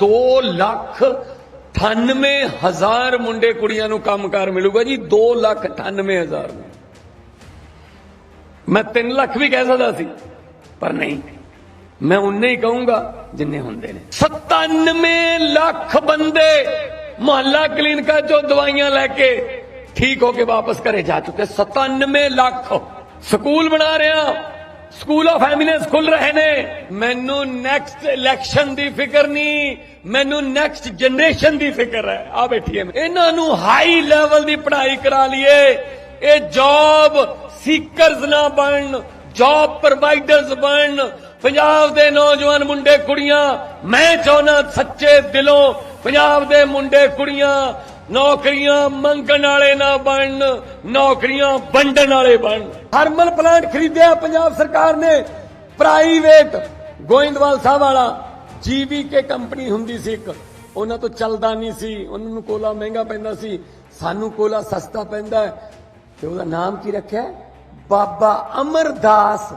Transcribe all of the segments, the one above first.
2 ਲੱਖ 98 ਹਜ਼ਾਰ ਮੁੰਡੇ ਕੁੜੀਆਂ ਨੂੰ ਕੰਮਕਾਰ ਮਿਲੂਗਾ ਜੀ 2 ਲੱਖ 98 ਹਜ਼ਾਰ ਨੂੰ। ਮੈਂ 3 ਲੱਖ ਵੀ ਕਹਿ ਸਕਦਾ ਸੀ, ਪਰ ਨਹੀਂ। ਮੈਂ ਉਨੇ ਹੀ ਕਹੂੰਗਾ ਜਿੰਨੇ ਹੁੰਦੇ ਨੇ। 97 ਲੱਖ ਬੰਦੇ ਮੁਹੱਲਾ ਕਲੀਨਿਕਾਂ ਚੋਂ ਦਵਾਈਆਂ ਲੈ ਕੇ ਠੀਕ ਹੋ ਕੇ ਵਾਪਸ ਘਰੇ ਜਾ ਚੁੱਕੇ। 97 ਲੱਖ ਸਕੂਲ ਬਣਾ ਰਿਹਾ। ਸਕੂਲ ਆਫ ਐਮੀਨੈਂਸ ਖੁੱਲ ਰਹੇ ਨੇ। ਮੈਨੂੰ ਨੈਕਸਟ ਇਲੈਕਸ਼ਨ ਦੀ ਫਿਕਰ ਨਹੀਂ। ਮੈਨੂੰ ਨੈਕਸਟ ਜਨਰੇਸ਼ਨ ਦੀ ਫਿਕਰ ਹੈ। ਆ ਬੈਠੀ ਇਹਨਾਂ ਨੂੰ ਹਾਈ ਲੈਵਲ ਦੀ ਪੜ੍ਹਾਈ ਕਰਾ ਲਈਏ। ਇਹ ਜੌਬ ਸੀਕਰਸ ਨਾ ਬਣਨ। ਜੌਬ ਪ੍ਰੋਵਾਈਡਰਸ ਬਣਨ। ਪੰਜਾਬ ਦੇ ਨੌਜਵਾਨ ਮੁੰਡੇ ਕੁੜੀਆਂ, ਮੈਂ ਚਾਹੁੰਦਾ ਸੱਚੇ ਦਿਲੋਂ ਪੰਜਾਬ ਦੇ ਮੁੰਡੇ ਕੁੜੀਆਂ ਨੌਕਰੀਆਂ ਮੰਗਣ ਵਾਲੇ ਨਾ ਬਣਨ, ਨੌਕਰੀਆਂ ਵੰਡਣ ਵਾਲੇ ਬਣਨ। ਥਰਮਲ ਪਲਾਂਟ ਖਰੀਦਿਆ ਪੰਜਾਬ ਸਰਕਾਰ ਨੇ। ਪ੍ਰਾਈਵੇਟ ਗੋਇੰਦਵਾਲ ਸਾਹਿਬ ਵਾਲਾ ਜੀਵੀਕੇ ਕੰਪਨੀ ਹੁੰਦੀ ਸੀ ਇੱਕ। ਉਹਨਾਂ ਤੋਂ ਚੱਲਦਾ ਨਹੀਂ ਸੀ। ਉਹਨਾਂ ਨੂੰ ਕੋਲਾ ਮਹਿੰਗਾ ਪੈਂਦਾ ਸੀ। ਸਾਨੂੰ ਕੋਲਾ ਸਸਤਾ ਪੈਂਦਾ ਤੇ ਉਹਦਾ ਨਾਮ ਕੀ ਰੱਖਿਆ? Baba Amardas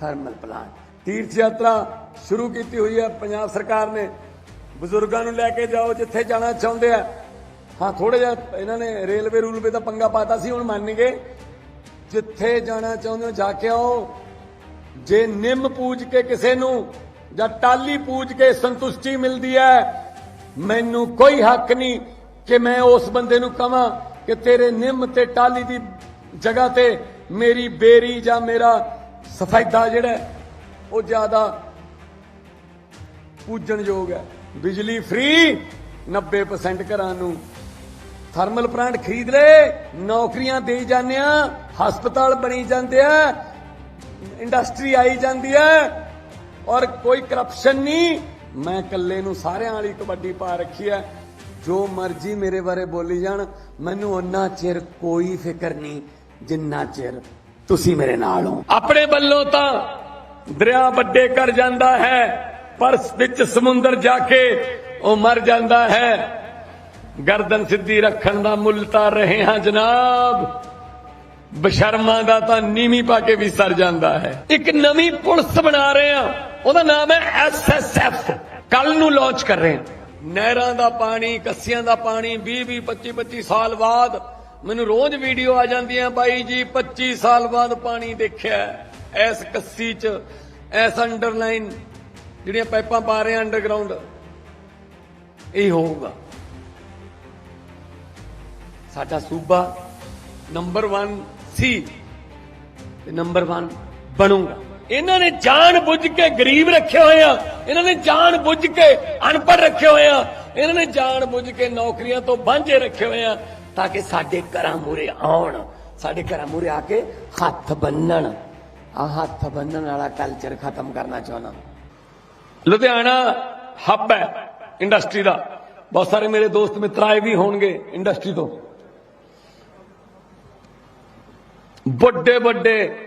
thermal plant. ਤੀਰਥ ਯਾਤਰਾ ਸ਼ੁਰੂ ਕੀਤੀ ਹੋਈ ਹੈ। ਪੰਜਾਬ ਸਰਕਾਰ ਨੇ ਬਜ਼ੁਰਗਾਂ ਨੂੰ ਲੈ ਕੇ ਜਾਓ, ਜਿੱਥੇ ਜਾਣਾ ਚਾਹੁੰਦੇ ਆ। ਹਾਂ ਥੋੜਾ ਜਿਹਾ ਇਹਨਾਂ ਨੇ ਰੇਲਵੇ ਰੂਲਵੇ ਦਾ ਪੰਗਾ ਪਾਤਾ ਸੀ, ਹੁਣ ਮੰਨ ਗਏ। ਜਿੱਥੇ ਜਾਣਾ ਚਾਹੁੰਦੇ ਹੋ, ਜਾ ਕੇ ਆਓ। ਜੇ ਨਿੰਮ ਪੂਜ ਕੇ ਕਿਸੇ ਨੂੰ ਜਾਂ ਟਾਲੀ ਪੂਜ ਕੇ ਸੰਤੁਸ਼ਟੀ ਮਿਲਦੀ ਹੈ, ਮੈਨੂੰ ਕੋਈ ਹੱਕ ਨਹੀਂ ਕਿ ਮੈਂ ਉਸ ਬੰਦੇ ਨੂੰ ਕਹਾਂ ਕਿ ਤੇਰੇ ਨਿੰਮ ਤੇ ਟਾਲੀ ਦੀ ਜਗ੍ਹਾ ਤੇ ਮੇਰੀ ਬੇਰੀ ਜਾਂ ਮੇਰਾ ਸਫੈਦਾ ਜਿਹੜਾ ਉਹ ਜ਼ਿਆਦਾ ਪੂਜਣਯੋਗ ਹੈ। ਬਿਜਲੀ ਫ੍ਰੀ 90% ਘਰਾਂ ਨੂੰ। ਥਰਮਲ ਪਲਾਂਟ ਖਰੀਦ ਲੈ ਨੌਕਰੀਆਂ ਦੇਈ ਜਾਂਦੇ ਆ, ਹਸਪਤਾਲ ਬਣੀ ਜਾਂਦੇ ਆ, ਇੰਡਸਟਰੀ ਆਈ ਜਾਂਦੀ ਹੈ ਔਰ ਕੋਈ ਕਰਪਸ਼ਨ ਨਹੀਂ। ਮੈਂ ਇਕੱਲੇ ਨੂੰ ਸਾਰਿਆਂ ਵਾਲੀ ਕਬੱਡੀ ਪਾ ਰੱਖੀ ਹੈ ਜੋ ਮਰਜ਼ੀ ਮੇਰੇ ਬਾਰੇ ਬੋਲੀ ਜਾਣ, ਮੈਨੂੰ ਉਹਨਾਂ ਚਿਰ ਕੋਈ ਫਿਕਰ ਨਹੀਂ, ਜਿੰਨਾ ਚਿਰ ਤੁਸੀਂ ਮੇਰੇ ਨਾਲ ਹੋ। ਆਪਣੇ ਵੱਲੋਂ ਤਾਂ ਦਰਿਆ ਵੱਡੇ ਕਰ ਜਾਂਦਾ ਹੈ। ਪਰ ਵਿੱਚ ਸਮੁੰਦਰ ਜਾ ਕੇ ਉਹ ਮਰ ਜਾਂਦਾ ਹੈ। ਗਰਦਨ ਸਿੱਧੀ ਰੱਖਣ ਦਾ ਮੁੱਲ ਤਾਂ ਰਹੇ ਹਾਂ ਜਨਾਬ। ਬਸ਼ਰਮਾਂ ਦਾ ਤਾਂ ਨੀਵੀਂ ਪਾ ਕੇ ਵੀ ਸਰ ਜਾਂਦਾ ਹੈ। ਇੱਕ ਨਵੀਂ ਪੁਲਿਸ ਬਣਾ ਰਹੇ ਆ ਉਹਦਾ ਨਾਮ ਹੈ ਐਸਐਸਐਫ ਕੱਲ ਨੂੰ ਲਾਂਚ ਕਰ ਰਹੇ ਹਾਂ। ਨਹਿਰਾਂ ਦਾ ਪਾਣੀ, ਕੱਸੀਆਂ ਦਾ ਪਾਣੀ 20 20 25 25 ਸਾਲ ਬਾਅਦ ਮੈਨੂੰ ਰੋਜ਼ ਵੀਡੀਓ ਆ ਜਾਂਦੀਆਂ, ਬਾਈ ਜੀ 25 ਸਾਲ ਬਾਅਦ ਪਾਣੀ ਦੇਖਿਆ। ਐਸ ਕੱਸੀ 'ਚ, ਐਸ ਅੰਡਰਲਾਈਨ ਜਿਹੜੀਆਂ ਪਾਈਪਾਂ ਪਾ ਰਹੇ ਆ ਅੰਡਰਗਰਾਉਂਡ, ਇਹ ਹੋਊਗਾ। ਸਾਡਾ ਸੂਬਾ ਨੰਬਰ 1 ਸੀ ਤੇ ਨੰਬਰ 1 ਬਣੂਗਾ। ਇਹਨਾਂ ਨੇ ਜਾਣ ਬੁੱਝ ਕੇ ਗਰੀਬ ਰੱਖੇ ਹੋਏ ਆ। ਇਹਨਾਂ ਨੇ ਜਾਣ ਬੁੱਝ ਕੇ ਅਨਪੜ੍ਹ ਰੱਖੇ ਹੋਏ ਆ। ਇਹਨਾਂ ਨੇ ਜਾਣ ਬੁੱਝ ਕੇ ਨੌਕਰੀਆਂ ਤੋਂ ਵਾਂਝੇ ਰੱਖੇ ਹੋਏ ਆ, ਤਾਂ ਕਿ ਸਾਡੇ ਘਰਾਂ ਮੂਰੇ ਆਉਣ, ਸਾਡੇ ਘਰਾਂ ਮੂਰੇ ਆ ਕੇ ਹੱਥ ਬੰਨਣ। ਆ ਹੱਥ ਬੰਨਣ ਵਾਲਾ ਕਲਚਰ ਖਤਮ ਕਰਨਾ ਚਾਹੁੰਦਾ। ਲੁਧਿਆਣਾ ਹੱਬ ਹੈ ਇੰਡਸਟਰੀ ਦਾ। ਬਹੁਤ ਸਾਰੇ ਮੇਰੇ ਦੋਸਤ ਮਿੱਤਰ ਆਏ ਵੀ ਹੋਣਗੇ ਇੰਡਸਟਰੀ ਤੋਂ। ਵੱਡੇ ਵੱਡੇ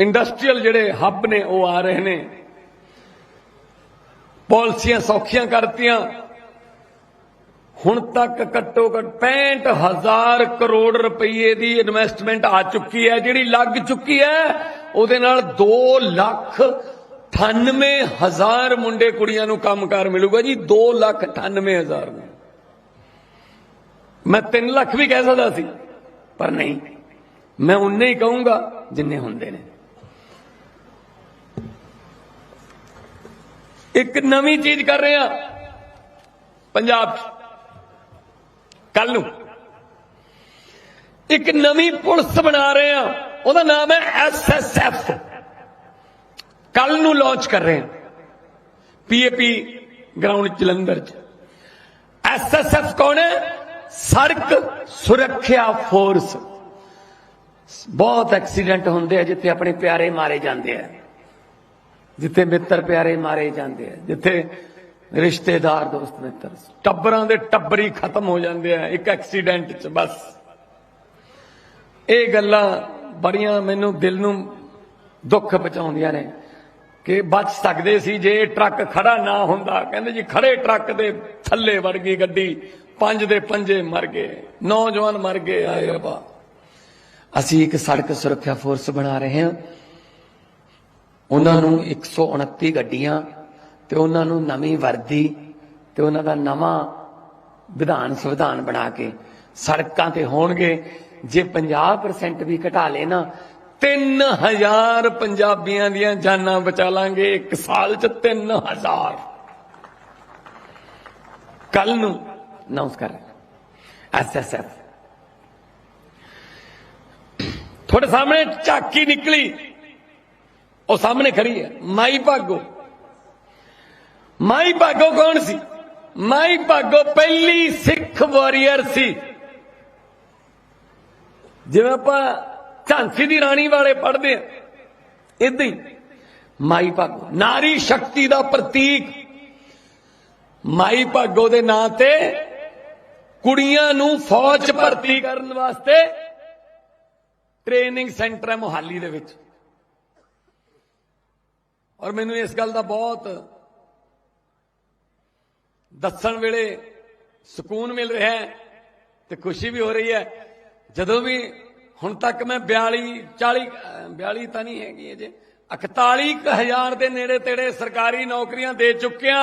ਇੰਡਸਟਰੀਅਲ ਜਿਹੜੇ ਹੱਬ ਨੇ, ਉਹ ਆ ਰਹੇ ਨੇ। ਪਾਲਿਸੀਆਂ ਸੌਖੀਆਂ ਕਰਤੀਆਂ। ਹੁਣ ਤੱਕ ਘੱਟੋ ਘੱਟ 65000 ਕਰੋੜ ਰੁਪਏ ਦੀ ਇਨਵੈਸਟਮੈਂਟ ਆ ਚੁੱਕੀ ਹੈ। ਜਿਹੜੀ ਲੱਗ ਚੁੱਕੀ ਹੈ, ਉਹਦੇ ਨਾਲ 2 ਲੱਖ 98 ਹਜ਼ਾਰ ਮੁੰਡੇ ਕੁੜੀਆਂ ਨੂੰ ਕੰਮਕਾਰ ਮਿਲੂਗਾ ਜੀ 2 ਲੱਖ 98 ਹਜ਼ਾਰ ਨੂੰ। ਮੈਂ 3 ਲੱਖ ਵੀ ਕਹਿ ਸਕਦਾ ਸੀ, ਪਰ ਨਹੀਂ। ਮੈਂ ਉਨੇ ਹੀ ਕਹੂੰਗਾ ਜਿੰਨੇ ਹੁੰਦੇ ਨੇ। ਇੱਕ ਨਵੀਂ ਚੀਜ਼ ਕਰ ਰਹੇ ਆ, ਪੰਜਾਬ 'ਚ। ਕੱਲ ਨੂੰ। ਇੱਕ ਨਵੀਂ ਪੁਲਿਸ ਬਣਾ ਰਹੇ ਆ, ਉਹਦਾ ਨਾਮ ਹੈ ਐਸਐਸਐਫ ਕੱਲ ਨੂੰ ਲਾਂਚ ਕਰ ਰਹੇ ਆ ਪੀਏਪੀ ਗਰਾਊਂਡ ਜਲੰਧਰ 'ਚ। ਐਸਐਸਐਫ ਕੌਣ ਹੈ? ਸੜਕ ਸੁਰੱਖਿਆ ਫੋਰਸ ਬਹੁਤ ਐਕਸੀਡੈਂਟ ਹੁੰਦੇ ਆ ਜਿੱਥੇ ਆਪਣੇ ਪਿਆਰੇ ਮਾਰੇ ਜਾਂਦੇ ਆ। ਜਿੱਥੇ ਮਿੱਤਰ ਪਿਆਰੇ ਮਾਰੇ ਜਾਂਦੇ ਆ। ਜਿੱਥੇ ਰਿਸ਼ਤੇਦਾਰ, ਦੋਸਤ, ਮਿੱਤਰ। ਟੱਬਰਾਂ ਦੇ ਟੱਬਰੀ ਖਤਮ ਹੋ ਜਾਂਦੇ ਆ ਇੱਕ ਐਕਸੀਡੈਂਟ 'ਚ ਬਸ। ਇਹ ਗੱਲਾਂ ਬੜੀਆਂ ਮੈਨੂੰ ਦਿਲ ਨੂੰ ਦੁੱਖ ਪਹੁੰਚਾਉਂਦੀਆਂ ਨੇ। ਕਿ ਬਚ ਸਕਦੇ ਸੀ ਜੇ ਟਰੱਕ ਖੜਾ ਨਾ ਹੁੰਦਾ। ਕਹਿੰਦੇ ਜੀ, ਖੜੇ ਟਰੱਕ ਦੇ ਥੱਲੇ ਵੜ ਗਈ ਗੱਡੀ। ਪੰਜ ਦੇ ਪੰਜੇ ਮਰ ਗਏ। ਨੌਜਵਾਨ ਮਰ ਗਏ ਆਏ ਰੱਬਾ। ਅਸੀਂ ਇੱਕ ਸੜਕ ਸੁਰੱਖਿਆ ਫੋਰਸ ਬਣਾ ਰਹੇ ਹਾਂ। ਉਹਨਾਂ ਨੂੰ 129 ਗੱਡੀਆਂ ਤੇ ਉਹਨਾਂ ਨੂੰ ਨਵੀਂ ਵਰਦੀ ਤੇ ਉਹਨਾਂ ਦਾ ਨਵਾਂ ਵਿਧਾਨ ਸੰਵਿਧਾਨ ਬਣਾ ਕੇ ਸੜਕਾਂ ਤੇ ਹੋਣਗੇ। ਜੇ 50% ਵੀ ਘਟਾ ਲੇ ਨਾ 3000 ਪੰਜਾਬੀਆਂ ਦੀਆਂ ਜਾਨਾਂ ਬਚਾ ਲਾਂਗੇ, ਇੱਕ ਸਾਲ ਚ 3000 ਕੱਲ ਨੂੰ ਅਨਾਉਂਸ ਕਰ ਐਸਐਸਐਫ ਤੁਹਾਡੇ ਸਾਹਮਣੇ ਝਾਕੀ ਨਿਕਲੀ। ਉਹ ਸਾਹਮਣੇ ਖੜੀ ਹੈ, ਮਾਈ ਭਾਗੋ। ਮਾਈ ਭਾਗੋ ਕੌਣ ਸੀ? ਮਾਈ ਭਾਗੋ ਪਹਿਲੀ ਸਿੱਖ ਵਾਰੀਅਰ ਸੀ। ਜਿਵੇਂ ਆਪਾਂ ਝਾਂਸੀ ਦੀ ਰਾਣੀ ਵਾਲੇ ਪੜ੍ਹਦੇ ਆ। ਇਦਾਂ ਹੀ ਮਾਈ ਭਾਗੋ, ਨਾਰੀ ਸ਼ਕਤੀ ਦਾ ਪ੍ਰਤੀਕ। ਮਾਈ ਭਾਗੋ ਦੇ ਨਾਂ ਤੇ ਕੁੜੀਆਂ ਨੂੰ ਫੌਜ 'ਚ ਭਰਤੀ ਕਰਨ ਵਾਸਤੇ ਟ੍ਰੇਨਿੰਗ ਸੈਂਟਰ ਹੈ ਮੁਹਾਲੀ ਦੇ ਵਿੱਚ। ਔਰ ਮੈਨੂੰ ਇਸ ਗੱਲ ਦਾ ਬਹੁਤ ਦੱਸਣ ਵੇਲੇ ਸਕੂਨ ਮਿਲ ਰਿਹਾ ਹੈ ਤੇ ਖੁਸ਼ੀ ਵੀ ਹੋ ਰਹੀ ਹੈ। ਜਦੋਂ ਵੀ ਹੁਣ ਤੱਕ ਮੈਂ 42 40 ਅਹ 42 ਤਾਂ ਨਹੀਂ ਹੈਗੀ ਅਜੇ। 41000 ਦੇ ਨੇੜੇ ਤੇੜੇ ਸਰਕਾਰੀ ਨੌਕਰੀਆਂ ਦੇ ਚੁੱਕਿਆ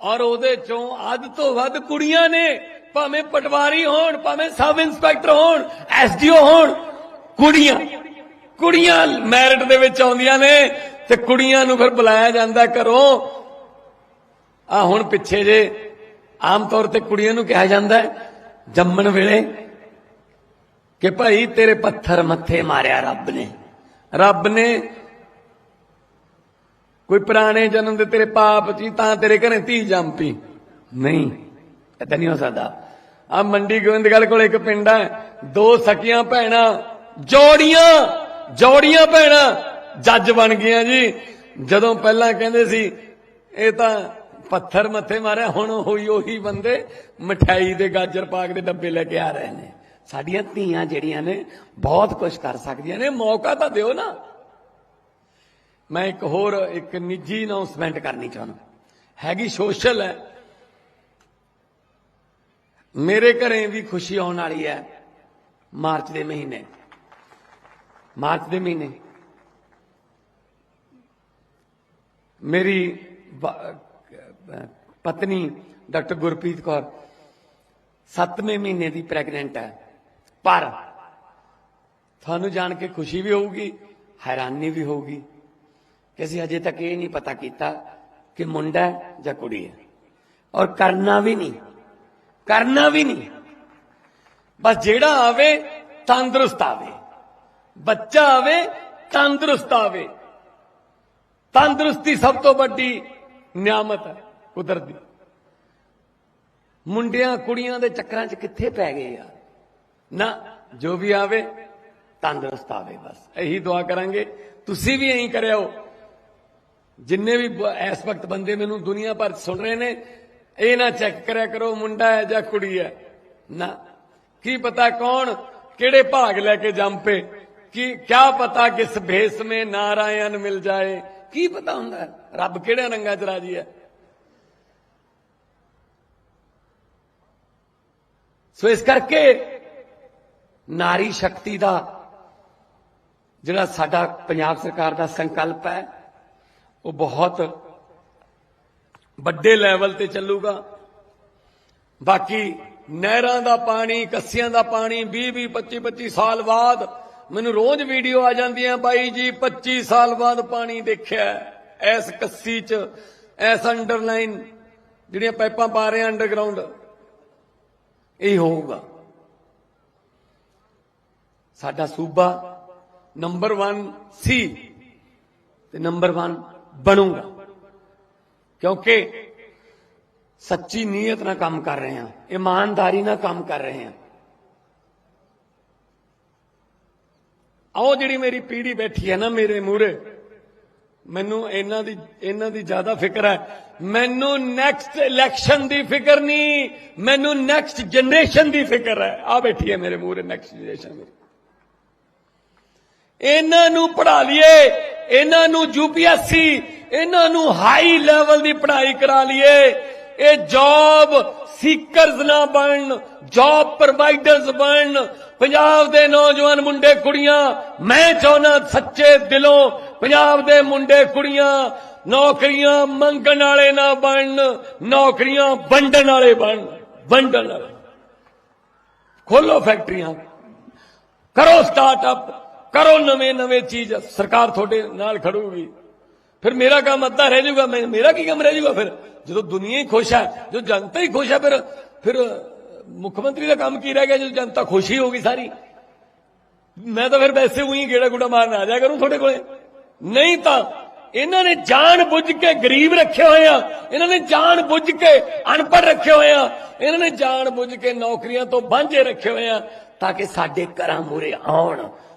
ਔਰ ਉਹਦੇ ਚੋਂ ਅੱਧ ਤੋਂ ਵੱਧ ਕੁੜੀਆਂ ਨੇ, ਭਾਵੇਂ ਪਟਵਾਰੀ ਹੋਣ, ਭਾਵੇਂ ਸਬ ਇੰਸਪੈਕਟਰ ਹੋਣ, ਐਸਡੀਓ ਹੋਣ, ਕੁੜੀਆਂ ਕੁੜੀਆਂ ਮੈਰਿਟ ਦੇ ਵਿੱਚ ਆਉਂਦੀਆਂ ਨੇ ਤੇ ਕੁੜੀਆਂ ਨੂੰ ਫਿਰ ਬੁਲਾਇਆ ਜਾਂਦਾ ਘਰੋਂ। ਆ ਹੁਣ ਪਿੱਛੇ ਜੇ ਆਮ ਤੌਰ ਤੇ ਕੁੜੀਆਂ ਨੂੰ ਕਿਹਾ ਜਾਂਦਾ ਹੈ, ਜੰਮਣ ਵੇਲੇ ਕਿ ਭਾਈ ਤੇਰੇ ਪੱਥਰ ਮੱਥੇ ਮਾਰਿਆ ਰੱਬ ਨੇ। ਰੱਬ ਨੇ ਕੋਈ ਪੁਰਾਣੇ ਜਨਮ ਦੇ ਤੇਰੇ ਪਾਪ ਜੀ ਤਾਂ ਤੇਰੇ ਘਰੇ ਧੀ ਜੰਮ ਪਈ ਨਹੀਂ ਏਦਾਂ ਨਹੀਂ ਹੋ ਸਕਦਾ। ਆ ਮੰਡੀ ਗੋਬਿੰਦਗੜ੍ਹ ਕੋਲ ਇੱਕ ਪਿੰਡ ਹੈ, ਦੋ ਸਕੀਆਂ ਭੈਣਾਂ, ਜੋੜੀਆਂ ਜੋੜੀਆਂ ਭੈਣਾਂ, ਜੱਜ ਬਣ ਗਈਆਂ ਜੀ। ਜਦੋਂ ਪਹਿਲਾਂ ਕਹਿੰਦੇ ਸੀ, ਇਹ ਤਾਂ ਪੱਥਰ ਮੱਥੇ ਮਾਰਿਆ, ਹੁਣ ਹੋਈ ਉਹੀ ਬੰਦੇ ਮਠਾਈ ਦੇ ਗਾਜਰ ਪਾਕ ਦੇ ਡੱਬੇ ਲੈ ਕੇ ਆ ਰਹੇ ਨੇ। ਸਾਡੀਆਂ ਧੀਆਂ ਜਿਹੜੀਆਂ ਨੇ ਬਹੁਤ ਕੁਝ ਕਰ ਸਕਦੀਆਂ ਨੇ। ਮੌਕਾ ਤਾਂ ਦਿਓ ਨਾ। ਮੈਂ ਇੱਕ ਹੋਰ, ਇੱਕ ਨਿੱਜੀ ਅਨਾਉਂਸਮੈਂਟ ਕਰਨੀ ਚਾਹੁੰਦਾ। ਹੈਗੀ ਸੋਸ਼ਲ ਹੈ। ਮੇਰੇ ਘਰੇ ਵੀ ਖੁਸ਼ੀ ਆਉਣ ਵਾਲੀ ਹੈ ਮਾਰਚ ਦੇ ਮਹੀਨੇ। ਮਾਰਚ ਦੇ ਮਹੀਨੇ। ਮੇਰੀ ਪਤਨੀ ਡਾਕਟਰ ਗੁਰਪ੍ਰੀਤ ਕੌਰ 7ਵੇਂ ਮਹੀਨੇ ਦੀ ਪ੍ਰੈਗਨੈਂਟ ਹੈ। ਪਰ ਤੁਹਾਨੂੰ ਜਾਣ ਕੇ ਖੁਸ਼ੀ ਵੀ ਹੋਊਗੀ, ਹੈਰਾਨੀ ਵੀ ਹੋਊਗੀ ਕਿ ਅਸੀਂ ਅਜੇ ਤੱਕ ਇਹ ਨਹੀਂ ਪਤਾ ਕੀਤਾ ਕਿ ਮੁੰਡਾ ਜਾਂ ਕੁੜੀ ਹੈ। ਔਰ ਕਰਨਾ ਵੀ ਨਹੀਂ, ਕਰਨਾ ਵੀ ਨਹੀਂ। ਬਸ ਜਿਹੜਾ ਆਵੇ ਤੰਦਰੁਸਤ ਆਵੇ। ਬੱਚਾ ਆਵੇ ਤੰਦਰੁਸਤ ਆਵੇ। ਤੰਦਰੁਸਤੀ ਸਭ ਤੋਂ ਵੱਡੀ ਨਿਆਮਤ ਹੈ ਕੁਦਰਤ ਦੀ। ਮੁੰਡਿਆਂ ਕੁੜੀਆਂ ਦੇ ਚੱਕਰਾਂ 'ਚ ਕਿੱਥੇ ਪੈ ਗਏ ਯਾਰ ਨਾ, ਜੋ ਵੀ ਆਵੇ, ਤੰਦਰੁਸਤ ਆਵੇ ਬਸ। ਇਹੀ ਦੁਆ ਕਰਾਂਗੇ। ਤੁਸੀਂ ਵੀ ਇਹੀ ਕਰਿਓ। ਜਿੰਨੇ ਵੀ ਇਸ ਵਕਤ ਬੰਦੇ ਮੈਨੂੰ ਦੁਨੀਆ ਭਰ 'ਚ ਸੁਣ ਰਹੇ ਨੇ, ਇਹ ਨਾ ਚੈੱਕ ਕਰਿਆ ਕਰੋ, ਮੁੰਡਾ ਹੈ ਜਾਂ ਕੁੜੀ ਹੈ। ਨਾ। ਕੀ ਪਤਾ ਕੌਣ, ਕਿਹੜੇ ਭਾਗ ਲੈ ਕੇ ਜੰਪੇ ਕੀ, ਕਿਆ ਪਤਾ ਕਿਸ ਭੇਸ ਮੇ ਨਾਰਾਇਣ ਮਿਲ ਜਾਏ। ਕੀ ਪਤਾ ਹੁੰਦਾ ਹੈ? ਰੱਬ ਕਿਹੜੇ ਰੰਗਾਂ 'ਚ ਰਾਜੀ ਹੈ? ਸੋ ਇਸ ਕਰਕੇ ਨਾਰੀ ਸ਼ਕਤੀ ਦਾ ਜਿਹੜਾ ਸਾਡਾ ਪੰਜਾਬ ਸਰਕਾਰ ਦਾ ਸੰਕਲਪ ਹੈ, ਉਹ ਬਹੁਤ ਵੱਡੇ ਲੈਵਲ ਤੇ ਚੱਲੂਗਾ। ਬਾਕੀ ਨਹਿਰਾਂ ਦਾ ਪਾਣੀ, ਕੱਸੀਆਂ ਦਾ ਪਾਣੀ 20 20 25 25 ਸਾਲ ਬਾਅਦ ਮੈਨੂੰ ਰੋਜ਼ ਵੀਡੀਓ ਆ ਜਾਂਦੀਆਂ, ਬਾਈ ਜੀ 25 ਸਾਲ ਬਾਅਦ ਪਾਣੀ ਦੇਖਿਆ। ਐਸ ਕੱਸੀ ਚ, ਐਸ ਅੰਡਰਲਾਈਨ ਜਿਹੜੀਆਂ ਪਾਈਪਾਂ ਪਾ ਰਹੇ ਆ ਅੰਡਰਗਰਾਉਂਡ, ਇਹ ਹੋਊਗਾ। ਸਾਡਾ ਸੂਬਾ ਨੰਬਰ 1 ਸੀ ਤੇ ਨੰਬਰ 1 ਬਣੂਗਾ। ਕਿਉਂਕਿ ਸੱਚੀ ਨੀਅਤ ਨਾਲ ਕੰਮ ਕਰ ਰਹੇ ਹਾਂ, ਇਮਾਨਦਾਰੀ ਨਾਲ ਕੰਮ ਕਰ ਰਹੇ ਹਾਂ। ਆਓ ਜਿਹੜੀ ਮੇਰੀ ਪੀੜ੍ਹੀ ਬੈਠੀ ਹੈ ਨਾ ਮੇਰੇ ਮੂਹਰੇ, ਮੈਨੂੰ ਇਹਨਾਂ ਦੀ ਇਹਨਾਂ ਦੀ ਜ਼ਿਆਦਾ ਫਿਕਰ ਹੈ। ਮੈਨੂੰ ਨੈਕਸਟ ਇਲੈਕਸ਼ਨ ਦੀ ਫਿਕਰ ਨਹੀਂ, ਮੈਨੂੰ ਨੈਕਸਟ ਜਨਰੇਸ਼ਨ ਦੀ ਫਿਕਰ ਹੈ। ਆ ਬੈਠੀ ਹੈ ਮੇਰੇ ਮੂਹਰੇ ਨੈਕਸਟ ਜਨਰੇਸ਼ਨ ਮੇਰੀ। ਇਹਨਾਂ ਨੂੰ ਪੜਾ ਲਈਏ, ਇਹਨਾਂ ਨੂੰ ਯੂਪੀਐਸਸੀ ਇਹਨਾਂ ਨੂੰ ਹਾਈ ਲੈਵਲ ਦੀ ਪੜ੍ਹਾਈ ਕਰਾ ਲਈਏ। ਇਹ ਜੌਬ ਸੀਕਰਸ ਨਾ ਬਣਨ ਜੌਬ ਪ੍ਰੋਵਾਈਡਰਸ ਬਣਨ। ਪੰਜਾਬ ਦੇ ਨੌਜਵਾਨ ਮੁੰਡੇ ਕੁੜੀਆਂ, ਮੈਂ ਚਾਹੁੰਦਾ ਸੱਚੇ ਦਿਲੋਂ ਪੰਜਾਬ ਦੇ ਮੁੰਡੇ ਕੁੜੀਆਂ ਨੌਕਰੀਆਂ ਮੰਗਣ ਵਾਲੇ ਨਾ ਬਣਨ, ਨੌਕਰੀਆਂ ਵੰਡਣ ਵਾਲੇ ਬਣਨ, ਵੰਡਣ ਵਾਲੇ। ਖੋਲੋ ਫੈਕਟਰੀਆਂ, ਕਰੋ ਸਟਾਰਟਅਪ ਕਰੋ ਨਵੇਂ ਨਵੇਂ ਚੀਜ਼, ਸਰਕਾਰ ਤੁਹਾਡੇ ਨਾਲ ਖੜੂਗੀ। ਫਿਰ ਮੇਰਾ ਕੰਮ ਅੱਧਾ ਰਹਿ ਜਾਊਗਾ ਮੇਰਾ ਕੀ ਕੰਮ ਰਹਿ ਜਾਊਗਾ ਫਿਰ? ਜਦੋਂ ਦੁਨੀਆ ਹੀ ਖੁਸ਼ ਹੈ, ਜਦੋਂ ਜਨਤਾ ਹੀ ਖੁਸ਼ ਹੈ, ਫਿਰ ਫਿਰ ਮੁੱਖ ਮੰਤਰੀ ਦਾ ਕੰਮ ਕੀ ਰਹਿ ਗਿਆ ਜਦੋਂ ਜਨਤਾ ਖੁਸ਼ ਹੀ ਹੋਗੀ ਸਾਰੀ? ਮੈਂ ਤਾਂ ਫਿਰ ਵੈਸੇ ਉਹੀ ਗੇੜਾ ਗੁੜਾ ਮਾਰਨ ਆ ਜਾ ਕਰੂੰ ਤੁਹਾਡੇ ਕੋਲੇ। ਨਹੀਂ ਤਾਂ ਇਹਨਾਂ ਨੇ ਜਾਣ ਬੁੱਝ ਕੇ ਗਰੀਬ ਰੱਖੇ ਹੋਏ ਆ। ਇਹਨਾਂ ਨੇ ਜਾਣ ਬੁੱਝ ਕੇ ਅਨਪੜ੍ਹ ਰੱਖੇ ਹੋਏ ਆ। ਇਹਨਾਂ ਨੇ ਜਾਣ ਬੁੱਝ ਕੇ ਨੌਕਰੀਆਂ ਤੋਂ ਵਾਂਝੇ ਰੱਖੇ ਹੋਏ ਆ, ਤਾਂ ਕਿ ਸਾਡੇ ਘਰਾਂ ਮੂਰੇ ਆਉਣ।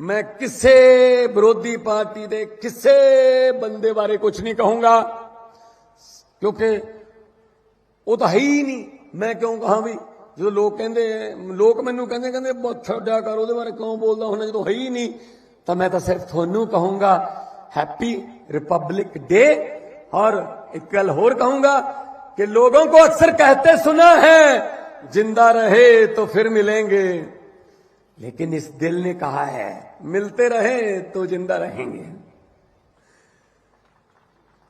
میں کسی بروڈی پارٹی کے کسی بندے بارے کچھ نہیں کہوں گا، کیونکہ وہ تو ہے نہیں۔ میں بارے کیوں بولتا ہونا جب ہے ہی نہیں، تو میں تو صرف تھانو کہا ہیپی ریپبلک ڈے اور ایک گل کہوں گا کہ لوگوں کو اکثر کہتے سنا ہے، زندہ رہے تو پھر ملیں گے۔ लेकिन इस दिल ने कहा है मिलते रहे तो जिंदा रहेंगे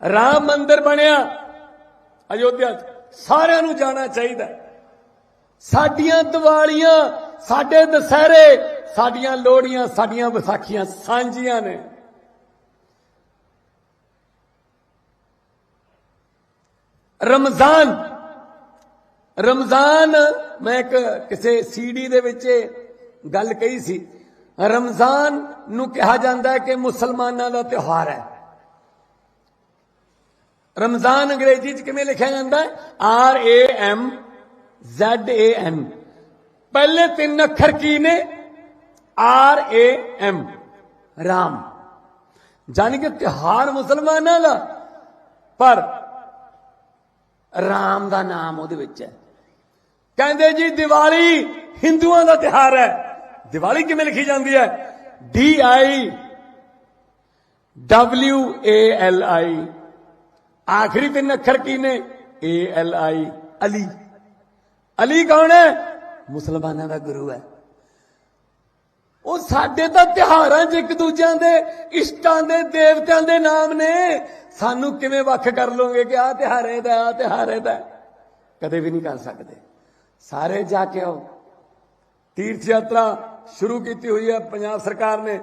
ਰਾਮ ਮੰਦਿਰ ਬਣਿਆ ਅਯੋਧਿਆ 'ਚ ਸਾਰਿਆਂ ਨੂੰ ਜਾਣਾ ਚਾਹੀਦਾ ਹੈ। ਸਾਡੀਆਂ ਦੀਵਾਲੀਆਂ ਸਾਡੇ ਦਸਹਿਰੇ ਸਾਡੀਆਂ ਲੋਹੜੀਆਂ ਸਾਡੀਆਂ ਵਿਸਾਖੀਆਂ ਸਾਂਝੀਆਂ ਨੇ ਰਮਜ਼ਾਨ ਰਮਜ਼ਾਨ ਮੈਂ ਇੱਕ ਕਿਸੇ ਸੀਡੀ ਦੇ ਵਿੱਚ ਇਹ ਗੱਲ ਕਹੀ ਸੀ, ਰਮਜ਼ਾਨ ਨੂੰ ਕਿਹਾ ਜਾਂਦਾ ਹੈ ਕਿ ਮੁਸਲਮਾਨਾਂ ਦਾ ਤਿਉਹਾਰ ਹੈ। ਰਮਜ਼ਾਨ ਅੰਗਰੇਜ਼ੀ ਚ ਕਿਵੇਂ ਲਿਖਿਆ ਜਾਂਦਾ ਹੈ? R A M Z A N. ਪਹਿਲੇ ਤਿੰਨ ਅੱਖਰ ਕੀ ਨੇ? R A M, Ram. ਜਾਨੀ ਕਿ ਤਿਉਹਾਰ ਮੁਸਲਮਾਨਾਂ ਦਾ, ਪਰ ਰਾਮ ਦਾ ਨਾਮ ਉਹਦੇ ਵਿੱਚ ਹੈ। ਕਹਿੰਦੇ ਜੀ, ਦੀਵਾਲੀ ਹਿੰਦੂਆਂ ਦਾ ਤਿਉਹਾਰ ਹੈ। ਦੀਵਾਲੀ ਕਿਵੇਂ ਲਿਖੀ ਜਾਂਦੀ ਹੈ? D I W A L I ਆਖਰੀ ਤਿੰਨ ਅੱਖਰ ਕੀ ਨੇ? A L I Ali. Ali ਕੌਣ ਹੈ? ਮੁਸਲਮਾਨਾਂ ਦਾ ਗੁਰੂ ਹੈ। ਉਹ ਸਾਡੇ ਤਾਂ ਤਿਉਹਾਰਾਂ 'ਚ ਇੱਕ ਦੂਜਿਆਂ ਦੇ ਇਸ਼ਟਾਂ ਦੇ ਦੇਵਤਿਆਂ ਦੇ ਨਾਮ ਨੇ। ਸਾਨੂੰ ਕਿਵੇਂ ਵੱਖ ਕਰ ਲੋਗੇ ਕਿ ਆਹ ਤਿਉਹਾਰ ਇਹਦਾ ਆਹ ਤਿਉਹਾਰ ਇਹਦਾ ਕਦੇ ਵੀ ਨਹੀਂ ਕਰ ਸਕਦੇ। ਸਾਰੇ ਜਾ ਕੇ ਆਓ। ਤੀਰਥ ਯਾਤਰਾ ਸ਼ੁਰੂ ਕੀਤੀ ਹੋਈ ਹੈ। ਪੰਜਾਬ ਸਰਕਾਰ ਨੇ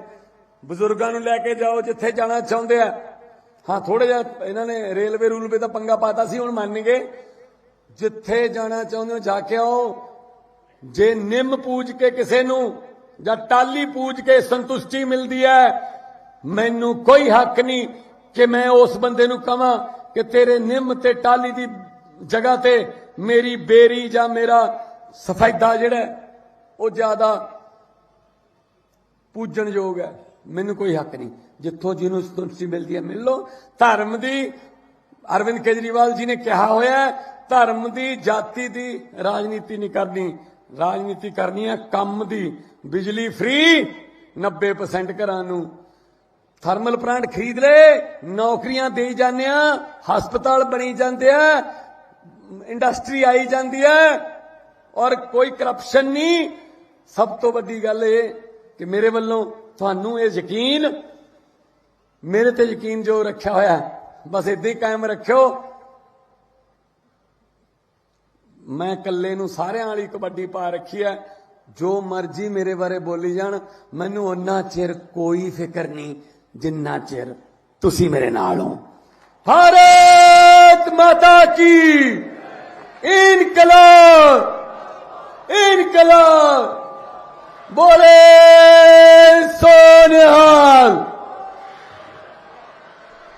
ਬਜ਼ੁਰਗਾਂ ਨੂੰ ਲੈ ਕੇ ਜਾਓ, ਜਿੱਥੇ ਜਾਣਾ ਚਾਹੁੰਦੇ ਆ। ਹਾਂ ਥੋੜਾ ਜਿਹਾ ਇਹਨਾਂ ਨੇ ਰੇਲਵੇ ਰੂਲਵੇ ਦਾ ਪੰਗਾ ਪਾਤਾ ਸੀ, ਹੁਣ ਮੰਨ ਗਏ। ਜਿੱਥੇ ਜਾਣਾ ਚਾਹੁੰਦੇ ਹੋ, ਜਾ ਕੇ ਆਓ। ਜੇ ਨਿੰਮ ਪੂਜ ਕੇ ਕਿਸੇ ਨੂੰ ਜਾਂ ਟਾਲੀ ਪੂਜ ਕੇ ਸੰਤੁਸ਼ਟੀ ਮਿਲਦੀ ਹੈ, ਮੈਨੂੰ ਕੋਈ ਹੱਕ ਨਹੀਂ ਕਿ ਮੈਂ ਉਸ ਬੰਦੇ ਨੂੰ ਕਹਾਂ ਕਿ ਤੇਰੇ ਨਿੰਮ ਤੇ ਟਾਲੀ ਦੀ ਜਗ੍ਹਾ ਤੇ ਮੇਰੀ ਬੇਰੀ ਜਾਂ ਮੇਰਾ ਸਫੈਦਾ ਜਿਹੜਾ ਉਹ ਜ਼ਿਆਦਾ ਪੂਜਣਯੋਗ ਹੈ। ਮੈਨੂੰ ਕੋਈ ਹੱਕ ਨਹੀਂ। ਜਿੱਥੋਂ ਜਿਹਨੂੰ ਸੰਤੁਸ਼ਟੀ ਮਿਲਦੀ ਹੈ, ਮਿਲ ਲਓ। ਧਰਮ ਦੀ, ਅਰਵਿੰਦ ਕੇਜਰੀਵਾਲ ਜੀ ਨੇ ਕਿਹਾ ਹੋਇਆ ਧਰਮ ਦੀ ਜਾਤੀ ਦੀ ਰਾਜਨੀਤੀ ਨਹੀਂ ਕਰਨੀ। ਰਾਜਨੀਤੀ ਕਰਨੀ ਹੈ ਕੰਮ ਦੀ। ਬਿਜਲੀ ਫ੍ਰੀ 90% ਘਰਾਂ ਨੂੰ। ਥਰਮਲ ਪਲਾਂਟ ਖਰੀਦ ਲੈ ਨੌਕਰੀਆਂ ਦੇਈ ਜਾਂਦੇ ਆ, ਹਸਪਤਾਲ ਬਣੀ ਜਾਂਦੇ ਆ, ਇੰਡਸਟਰੀ ਆਈ ਜਾਂਦੀ ਹੈ। ਔਰ ਕੋਈ ਕਰਪਸ਼ਨ ਨਹੀਂ। ਸਭ ਤੋਂ ਵੱਡੀ ਗੱਲ ਇਹ ਕਿ ਮੇਰੇ ਵੱਲੋਂ ਤੁਹਾਨੂੰ ਇਹ ਯਕੀਨ, ਮੇਰੇ ਤੇ ਯਕੀਨ ਜੋ ਰੱਖਿਆ ਹੋਇਆ, ਬਸ ਇਦਾਂ ਹੀ ਕਾਇਮ ਰੱਖਿਓ। ਮੈਂ ਇਕੱਲੇ ਨੂੰ ਸਾਰਿਆਂ ਵਾਲੀ ਕਬੱਡੀ ਪਾ ਰੱਖੀ ਹੈ। ਜੋ ਮਰਜ਼ੀ ਮੇਰੇ ਬਾਰੇ ਬੋਲੀ ਜਾਣ, ਮੈਨੂੰ ਉਹਨਾਂ ਚਿਰ ਕੋਈ ਫਿਕਰ ਨਹੀਂ, ਜਿੰਨਾ ਚਿਰ ਤੁਸੀਂ ਮੇਰੇ ਨਾਲ ਹੋ। ਭਾਰਤ ਮਾਤਾ ਕੀ! ਇਨਕਲਾਬ! ਇਨਕਲਾਬ! ਬੋਲੇ ਸੋਨਿਹਾਲ